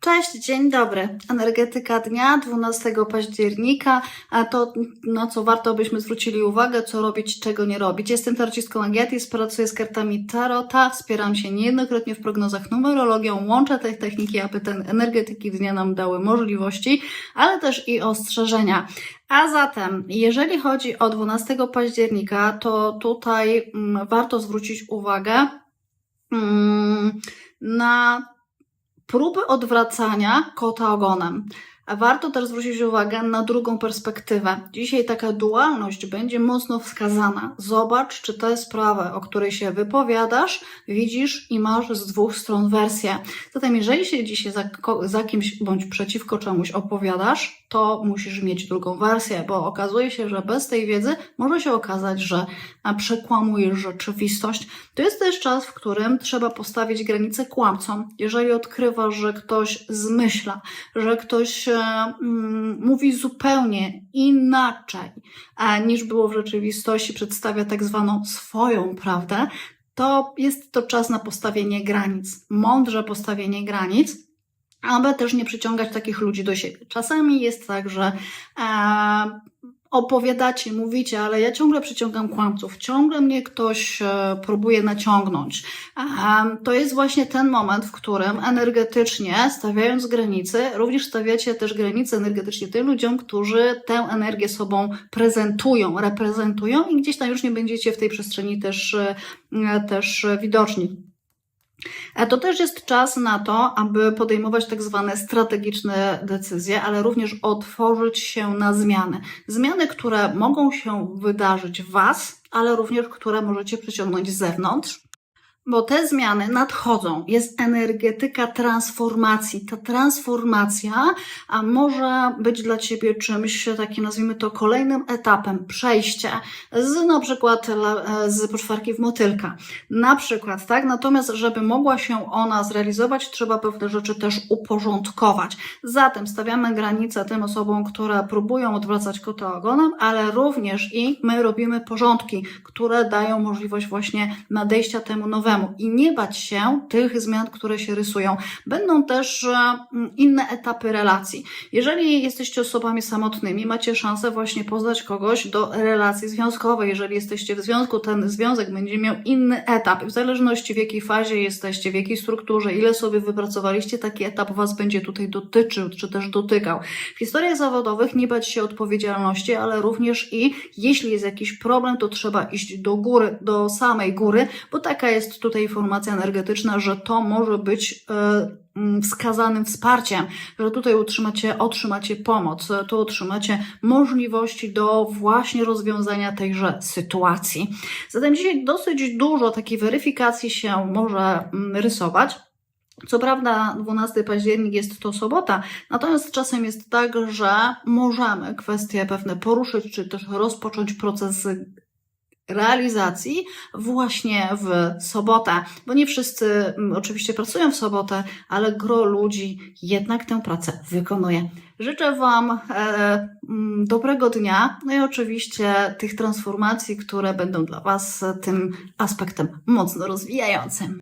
Cześć, dzień dobry. Energetyka dnia 12 października, a to na co warto byśmy zwrócili uwagę, co robić, czego nie robić. Jestem tarocistką Agietis, pracuję z kartami Tarota, wspieram się niejednokrotnie w prognozach numerologią, łączę te techniki, aby te energetyki dnia nam dały możliwości, ale też i ostrzeżenia. A zatem, jeżeli chodzi o 12 października, to tutaj mm, warto zwrócić uwagę mm, na próby odwracania kota ogonem. A warto też zwrócić uwagę na drugą perspektywę. Dzisiaj taka dualność będzie mocno wskazana. Zobacz, czy tę sprawę, o której się wypowiadasz, widzisz i masz z dwóch stron wersję. Zatem, jeżeli się dzisiaj za, za kimś bądź przeciwko czemuś opowiadasz, to musisz mieć drugą wersję, bo okazuje się, że bez tej wiedzy może się okazać, że a, przekłamujesz rzeczywistość. To jest też czas, w którym trzeba postawić granicę kłamcom. Jeżeli odkrywasz, że ktoś zmyśla, że ktoś e, mówi zupełnie inaczej e, niż było w rzeczywistości, przedstawia tak zwaną swoją prawdę, to jest to czas na postawienie granic. Mądrze postawienie granic, aby też nie przyciągać takich ludzi do siebie. Czasami jest tak, że e, opowiadacie, mówicie, ale ja ciągle przyciągam kłamców, ciągle mnie ktoś e, próbuje naciągnąć. To jest właśnie ten moment, w którym energetycznie, stawiając granice, również stawiacie też granice energetycznie tym ludziom, którzy tę energię sobą prezentują, reprezentują i gdzieś tam już nie będziecie w tej przestrzeni też, e, też widoczni. E, To też jest czas na to, aby podejmować tak zwane strategiczne decyzje, ale również otworzyć się na zmiany. Zmiany, które mogą się wydarzyć w Was, ale również które możecie przyciągnąć z zewnątrz. Bo te zmiany nadchodzą. Jest energetyka transformacji. Ta transformacja a może być dla Ciebie czymś takim, nazwijmy to, kolejnym etapem przejścia z na przykład z poczwarki w motylka. Na przykład, tak? Natomiast, żeby mogła się ona zrealizować, trzeba pewne rzeczy też uporządkować. Zatem stawiamy granice tym osobom, które próbują odwracać kota ogonem, ale również i my robimy porządki, które dają możliwość właśnie nadejścia temu nowemu i nie bać się tych zmian, które się rysują. Będą też e, mm, inne etapy relacji. Jeżeli jesteście osobami samotnymi, macie szansę właśnie poznać kogoś do relacji związkowej. Jeżeli jesteście w związku, ten związek będzie miał inny etap. W zależności w jakiej fazie jesteście, w jakiej strukturze, ile sobie wypracowaliście, taki etap Was będzie tutaj dotyczył, czy też dotykał. W historiach zawodowych nie bać się odpowiedzialności, ale również i jeśli jest jakiś problem, to trzeba iść do góry, do samej góry, bo taka jest tutaj informacja energetyczna, że to może być e, mm, wskazanym wsparciem, że tutaj utrzymacie, otrzymacie pomoc, tu otrzymacie możliwości do właśnie rozwiązania tejże sytuacji. Zatem dzisiaj dosyć dużo takiej weryfikacji się może mm, rysować. Co prawda 12 październik jest to sobota, natomiast czasem jest tak, że możemy kwestie pewne poruszyć, czy też rozpocząć proces realizacji właśnie w sobotę, bo nie wszyscy mm, oczywiście pracują w sobotę, ale gro ludzi jednak tę pracę wykonuje. Życzę Wam e, mm, dobrego dnia, no i oczywiście tych transformacji, które będą dla Was tym aspektem mocno rozwijającym.